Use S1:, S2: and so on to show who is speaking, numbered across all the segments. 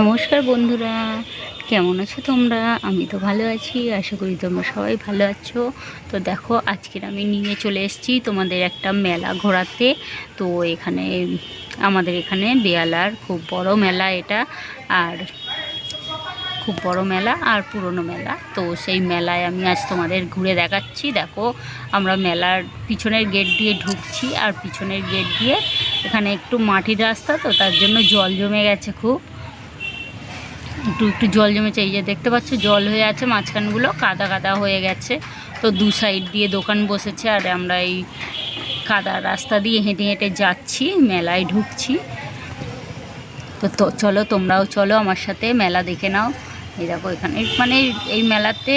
S1: নমস্কার বন্ধুরা, কেমন আছো তোমরা? আমি তো ভালো আছি, আশা করি তোমরা সবাই ভালো আছো। তো দেখো, আজকের আমি নিয়ে চলে এসেছি তোমাদের একটা মেলা ঘোরাতে। তো এখানে, আমাদের এখানে বেয়ালার খুব বড় মেলা এটা, আর খুব বড় মেলা আর পুরনো মেলা। তো সেই মেলায় আমি আজ তোমাদের ঘুরে দেখাচ্ছি। দেখো, আমরা মেলার পিছনের গেট দিয়ে ঢুকছি, আর পিছনের গেট দিয়ে এখানে একটু মাটির রাস্তা, তো তার জন্য জল জমে গেছে খুব। একটু একটু জল জমেছে, এই যে দেখতে পাচ্ছ, জল হয়ে আছে, মাঝখানগুলো কাদা কাদা হয়ে গেছে। তো দু সাইড দিয়ে দোকান বসেছে আর আমরা এই কাদা রাস্তা দিয়ে হেঁটে হেঁটে যাচ্ছি, মেলায় ঢুকছি। তো তো, চলো, তোমরাও চলো আমার সাথে মেলা দেখে নাও। এই দেখো এখানে মানে এই মেলাতে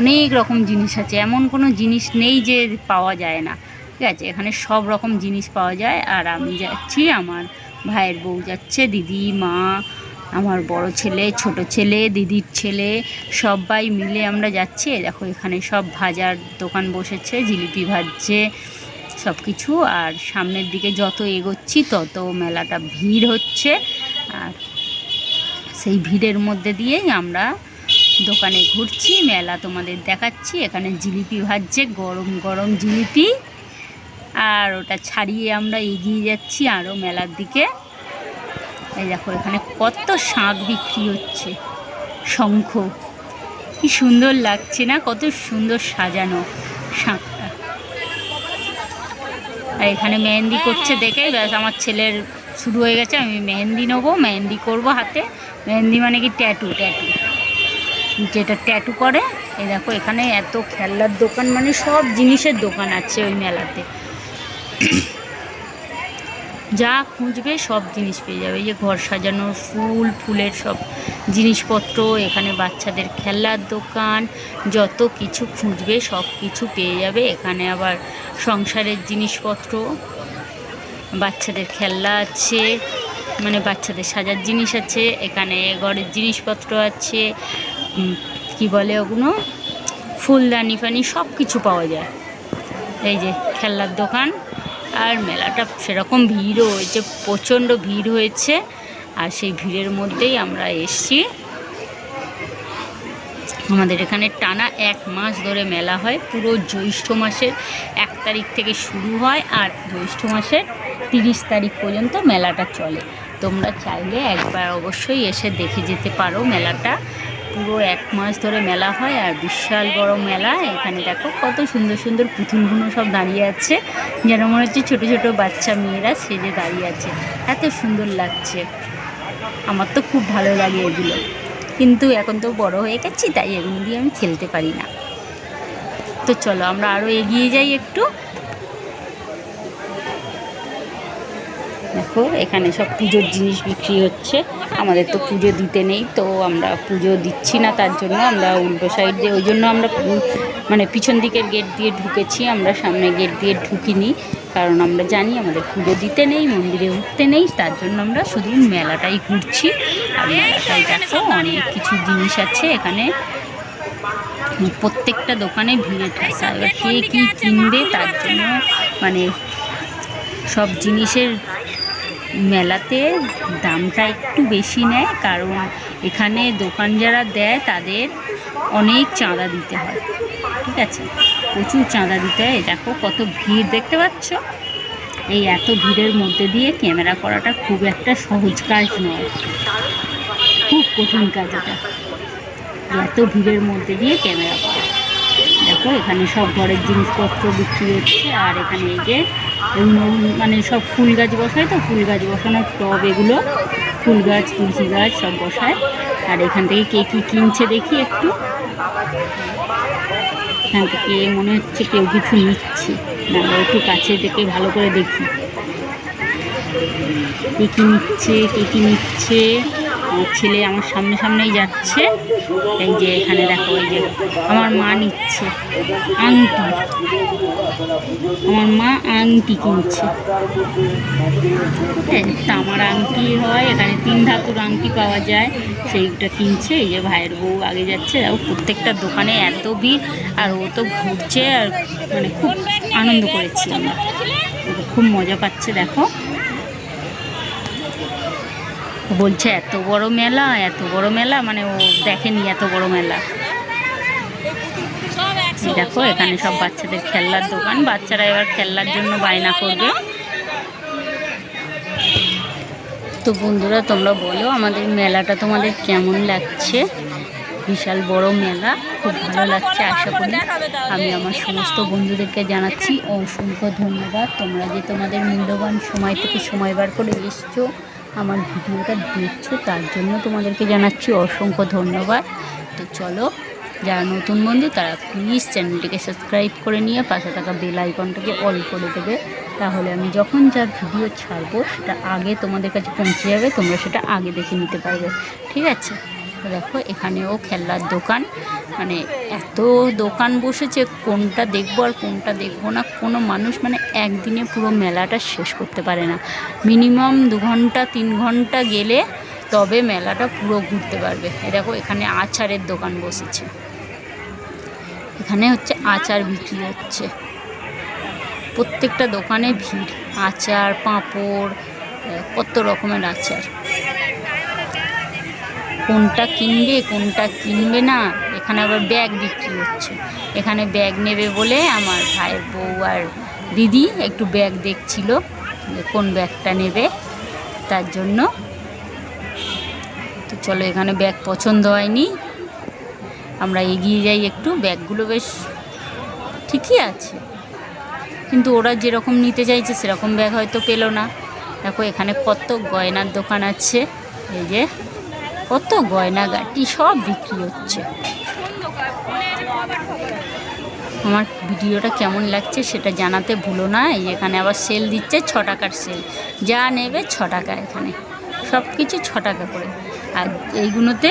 S1: অনেক রকম জিনিস আছে, এমন কোনো জিনিস নেই যে পাওয়া যায় না। ঠিক আছে, এখানে সব রকম জিনিস পাওয়া যায়। আর আমি যাচ্ছি, আমার ভাইয়ের বউ যাচ্ছে, দিদি, মা আমার বড় ছেলে, ছোট ছেলে, দিদির ছেলে, সবাই মিলে আমরা যাচ্ছি। দেখো, এখানে সব ভাজার দোকান বসেছে, জিলিপি ভাজছে সব কিছু আর সামনের দিকে যত এগোচ্ছি, তত মেলাটা ভিড় হচ্ছে। আর সেই ভিড়ের মধ্যে দিয়েই আমরা দোকানে ঘুরছি, মেলা তোমাদের দেখাচ্ছি। এখানে জিলিপি ভাজছে, গরম গরম জিলিপি। আর ওটা ছাড়িয়ে আমরা এগিয়ে যাচ্ছি আরও মেলার দিকে। এই দেখো, এখানে কত শাঁখ বিক্রি হচ্ছে। শঙ্খ। কি সুন্দর লাগছে না? কত সুন্দর সাজানো শাঁখটা আর এখানে মেহেন্দি করছে দেখে, ব্যাস আমার ছেলের শুরু হয়ে গেছে, আমি মেহেন্দি নেব, মেহেন্দি করব হাতে। মেহেন্দি মানে কি? Tattoo tattoo. যেটা ট্যাটু করে, এই দেখো, এখানে এত খেলনার দোকান মানে সব জিনিসের দোকান আছে ওই মেলাতে। যা খুঁজবে সব জিনিস পেয়ে যাবে। এই যে ঘর সাজানোর ফুল, ফুলের সব জিনিসপত্র, এখানে বাচ্চাদের খেলনার দোকান, যত কিছু খুঁজবে সব কিছু পেয়ে যাবে। এখানে আবার সংসারের জিনিসপত্র, বাচ্চাদের খেলনা আছে মানে বাচ্চাদের সাজার জিনিস আছে, এখানে ঘরের জিনিসপত্র আছে কি বলে ওগুলো? ফুলদানি ফানি সব কিছু পাওয়া যায়। এই যে খেলনার দোকান আর মেলাটা সেরকম ভিড়ও হয়েছে, প্রচণ্ড ভিড় হয়েছে। আর সেই ভিড়ের মধ্যেই আমরা এসছি। আমাদের এখানে টানা এক মাস ধরে মেলা হয়। পুরো জ্যৈষ্ঠ মাসের এক তারিখ থেকে শুরু হয় আর জ্যৈষ্ঠ মাসের তিরিশ তারিখ পর্যন্ত মেলাটা চলে। তোমরা চাইলে একবার অবশ্যই এসে দেখে যেতে পারো মেলাটা। পুরো এক মাস ধরে মেলা হয় আর বিশাল বড় মেলা। এখানে দেখো কত সুন্দর সুন্দর পুতুলগুলো সব দাঁড়িয়ে আছে। যেন মনে হচ্ছে ছোটো ছোটো বাচ্চা মেয়েরা সেজে দাঁড়িয়ে আছে। এত সুন্দর লাগছে। আমার তো খুব ভালো লাগে এগুলো। কিন্তু এখন তো বড় হয়ে গেছি, তাই এগুলো দিয়ে আমি খেলতে পারি না। তো চলো আমরা আরও এগিয়ে যাই একটু। দেখো, এখানে সব পুজোর জিনিস বিক্রি হচ্ছে। আমাদের তো পুজো দিতে নেই, তো আমরা পুজো দিচ্ছি না, তার জন্য আমরা উল্টো সাইড দিয়ে, ওই জন্য আমরা মানে পিছন দিকের গেট দিয়ে ঢুকেছি, আমরা সামনে গেট দিয়ে ঢুকিনি। কারণ আমরা জানি আমাদের পুজো দিতে নেই, মন্দিরে উঠতে নেই, তার জন্য আমরা শুধু মেলাটাই ঘুরছি। আর মেলাটাই দেখো, অনেক কিছু জিনিস আছে এখানে। প্রত্যেকটা দোকানে ভিড়ে ঠাসা এবার কে কী কিনবে, তার জন্য মানে সব জিনিসের মেলাতে দামটা একটু বেশি নেয়, কারণ এখানে দোকান যারা দেয় তাদের অনেক চাঁদা দিতে হয়। ঠিক আছে? প্রচুর চাঁদা দিতে হয়। দেখো কত ভিড় দেখতে পাচ্ছ? এই এত ভিড়ের মধ্যে দিয়ে ক্যামেরা করাটা খুব একটা সহজ কাজ নয়। খুব কঠিন কাজ এটা। এত ভিড়ের মধ্যে দিয়ে ক্যামেরা করা। দেখো এখানে সব ঘরের জিনিসপত্র বিক্রি হচ্ছে, আর এখানে এই যে মানে সব ফুল গাছ বসায় তো, ফুল গাছ বসানোর টব এগুলো, ফুল গাছ, তুলসী গাছ সব বসায়। আর এখান থেকে কে কী কিনছে দেখি একটু। এখান থেকে মনে হচ্ছে কেউ কিছু নিচ্ছে। না একটু কাছে থেকে ভালো করে দেখি। কে কী নিচ্ছে, কে কী নিচ্ছে। আমার ছেলে আমার সামনে সামনেই যাচ্ছে। এই যে এখানে দেখো এই যে আমার মা নিচ্ছে আংটি। আমার মা আংটি কিনছে। হ্যাঁ, তামার আংটি হয় এখানে তিন ধাতুর আংটি পাওয়া যায়। সেইটা কিনছে এই যে ভাইয়ের বউ আগে যাচ্ছে। দেখো প্রত্যেকটা দোকানে এত ভিড় আর ও তো ঘুরছে আর মানে খুব আনন্দ করেছি আমরা। খুব মজা পাচ্ছে দেখো। বলছে এত বড় মেলা এত বড় মেলা? মানে ও দেখেনি এত বড় মেলা। দেখো এখানে সব বাচ্চাদের খেলনার দোকান। বাচ্চারা এবার খেলনার জন্য বায়না করবে। তো বন্ধুরা তোমরা বলো আমাদের মেলাটা তোমাদের কেমন লাগছে? বিশাল বড় মেলা খুব ভালো লাগছে আশা করি আমি আমার সমস্ত বন্ধুদেরকে জানাচ্ছি অসংখ্য ধন্যবাদ। তোমরা যে তোমাদের মূল্যবান সময় থেকে সময় বার করে এসছো আমার ভিডিওটা দেখছ, তার জন্য তোমাদেরকে জানাচ্ছি অসংখ্য ধন্যবাদ। তো চলো, যারা নতুন বন্ধু, তারা প্লিজ চ্যানেলটিকে সাবস্ক্রাইব করে নিয়ে পাশে থাকা বেল আইকনটাকে অল করে দেবে। তাহলে আমি যখন যা ভিডিও ছাড়বো, সেটা আগে তোমাদের কাছে পৌঁছে যাবে, তোমরা সেটা আগে দেখে নিতে পারবে। ঠিক আছে? দেখো এখানেও খেলনার দোকান। মানে এত দোকান বসেছে, কোনটা দেখব আর কোনটা দেখব না। কোনো মানুষ মানে একদিনে পুরো মেলাটা শেষ করতে পারে না। মিনিমাম দু ঘণ্টা, তিন ঘণ্টা গেলে তবে মেলাটা পুরো ঘুরতে পারবে। দেখো, এখানে আচারের দোকান বসেছে। এখানে হচ্ছে আচার বিক্রি হচ্ছে। প্রত্যেকটা দোকানে ভিড়। আচার, পাঁপড় কত রকমের আচার। কোনটা কিনবে কোনটা কিনবে না, এখানে আবার ব্যাগ বিক্রি হচ্ছে। এখানে ব্যাগ নেবে বলে আমার ভাইয়ের বউ আর দিদি একটু ব্যাগ দেখছিল কোন ব্যাগটা নেবে, তার জন্য। তো চলো, এখানে ব্যাগ পছন্দ হয়নি। আমরা এগিয়ে যাই একটু ব্যাগগুলো বেশ ঠিকই আছে। কিন্তু ওরা যেরকম নিতে চাইছে, সেরকম ব্যাগ হয়তো পেল না। দেখো, এখানে কত গয়নার দোকান আছে। এই যে কত গয়না গাটি সব বিক্রি হচ্ছে। আমার ভিডিওটা কেমন লাগছে সেটা জানাতে ভুলো না এখানে আবার সেল দিচ্ছে ছ টাকার সেল যা নেবে ছ টাকা এখানে, সব কিছু ছ টাকা করে। আর এইগুলোতে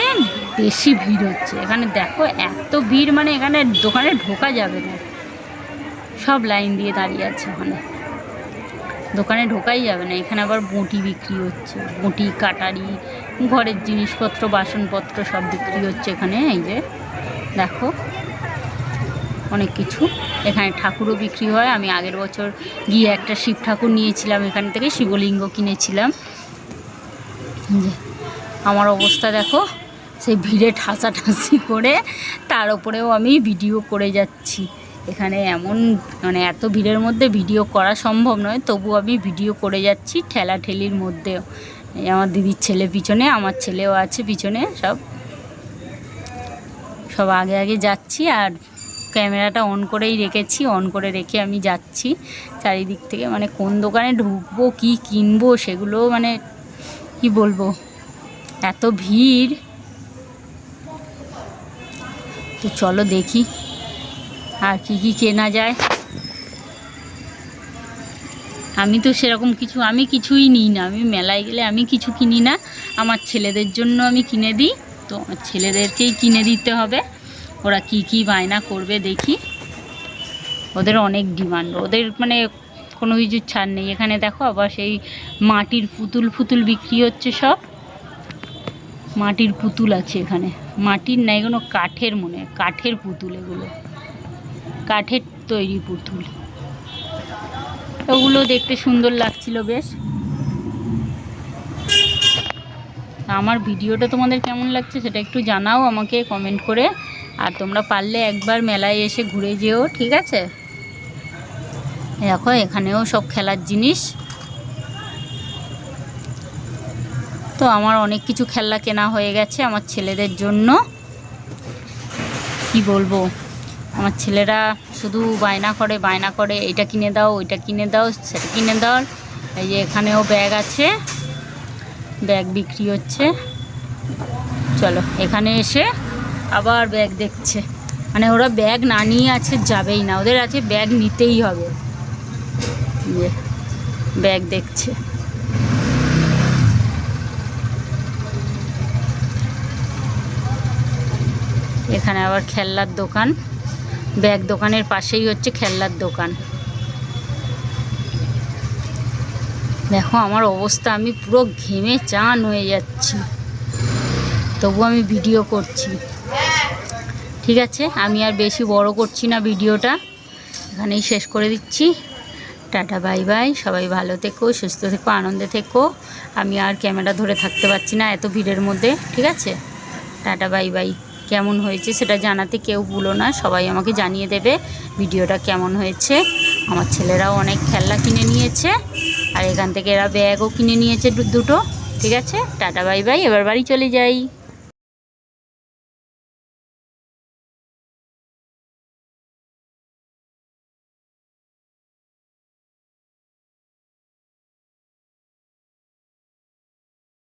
S1: বেশি ভিড় হচ্ছে, এখানে দেখো এত ভিড় মানে এখানে দোকানে ঢোকা যাবে না। সব লাইন দিয়ে দাঁড়িয়ে আছে ওখানে। দোকানে ঢোকাই যাবে না, এখানে আবার বঁটি বিক্রি হচ্ছে, বঁটি, কাটারি ঘরের জিনিসপত্র, বাসনপত্র সব বিক্রি হচ্ছে এখানে, এই যে দেখো অনেক কিছু। এখানে ঠাকুরও বিক্রি হয়। আমি আগের বছর গিয়ে একটা শিব ঠাকুর নিয়েছিলাম এখান থেকে, শিবলিঙ্গ কিনেছিলাম। যে আমার অবস্থা দেখো, সেই ভিড়ে ঠাসাঠাসি করে তার উপরেও আমি ভিডিও করে যাচ্ছি। এখানে এমন মানে এত ভিড়ের মধ্যে ভিডিও করা সম্ভব নয় তবু আমি ভিডিও করে যাচ্ছি ঠেলাঠেলির মধ্যেও। এই আমার দিদির ছেলে পিছনে, আমার ছেলেও আছে পিছনে, সব। সব আগে আগে যাচ্ছি আর ক্যামেরাটা অন করেই রেখেছি, অন করে রেখে আমি যাচ্ছি। চারিদিক থেকে মানে কোন দোকানে ঢুকবো, কি কিনবো, সেগুলো মানে কি বলব? এত ভিড়। তো চলো দেখি আর কি কি কেনা যায়। আমি তো সেরকম কিছু, আমি কিছুই নিই না। আমি মেলায় গেলে আমি কিছু কিনি না। আমার ছেলেদের জন্য আমি কিনে দিই। তো আমার ছেলেদেরকেই কিনে দিতে হবে। ওরা কি কি বায়না করবে দেখি। ওদের অনেক ডিমান্ড। ওদের মানে কোনো কিছু ছাড় নেই। এখানে দেখো আবার সেই মাটির পুতুল ফুতুল বিক্রি হচ্ছে সব। মাটির পুতুল আছে এখানে। মাটির নাই কোনো কাঠের মনে কাঠের পুতুল এগুলো। কাঠের তৈরি পুতুল। ওগুলো দেখতে সুন্দর লাগছিল বেশ। আমার ভিডিওটা তোমাদের কেমন লাগছে সেটা একটু জানাও আমাকে কমেন্ট করে। আর তোমরা পারলে একবার মেলায় এসে ঘুরে যেও, ঠিক আছে? দেখো, এখানেও সব খেলার জিনিস। তো আমার অনেক কিছু খেলনা কেনা হয়ে গেছে আমার ছেলেদের জন্য। কি বলব? আমার ছেলেরা শুধু বায়না করে বায়না করে এটা কিনে দাও, ওইটা কিনে দাও, সেটা কিনে দাও। এই যে এখানেও ব্যাগ আছে, ব্যাগ বিক্রি হচ্ছে। চলো, এখানে এসে আবার ব্যাগ দেখছে। মানে ওরা ব্যাগ না নিয়ে আছে, যাবেই না। ওদের আছে ব্যাগ নিতেই হবে। যে ব্যাগ দেখছে। এখানে আবার খেলনার দোকান। ব্যাগ দোকানের পাশেই হচ্ছে খেলনার দোকান। দেখো আমার অবস্থা, আমি পুরো ঘেমে চান হয়ে যাচ্ছি। তবু আমি ভিডিও করছি। ঠিক আছে? আমি আর বেশি বড় করছি না ভিডিওটা। এখানেই শেষ করে দিচ্ছি। Tata, bye bye. সবাই ভালো থেকো, সুস্থ থেকো, আনন্দে থেকো। আমি আর ক্যামেরা ধরে থাকতে পারছি না এত ভিড়ের মধ্যে। ঠিক আছে? Tata, bye bye. কেমন হয়েছে সেটা জানাতে কেউ ভুলো না। সবাই আমাকে জানিয়ে দেবে ভিডিওটা কেমন হয়েছে। আমার ছেলেরাও অনেক খেলনা কিনে নিয়েছে আর এখান থেকে এরা ব্যাগও কিনে নিয়েছে দুটো। ঠিক আছে? Tata, bye bye. এবার বাড়ি চলে যাই।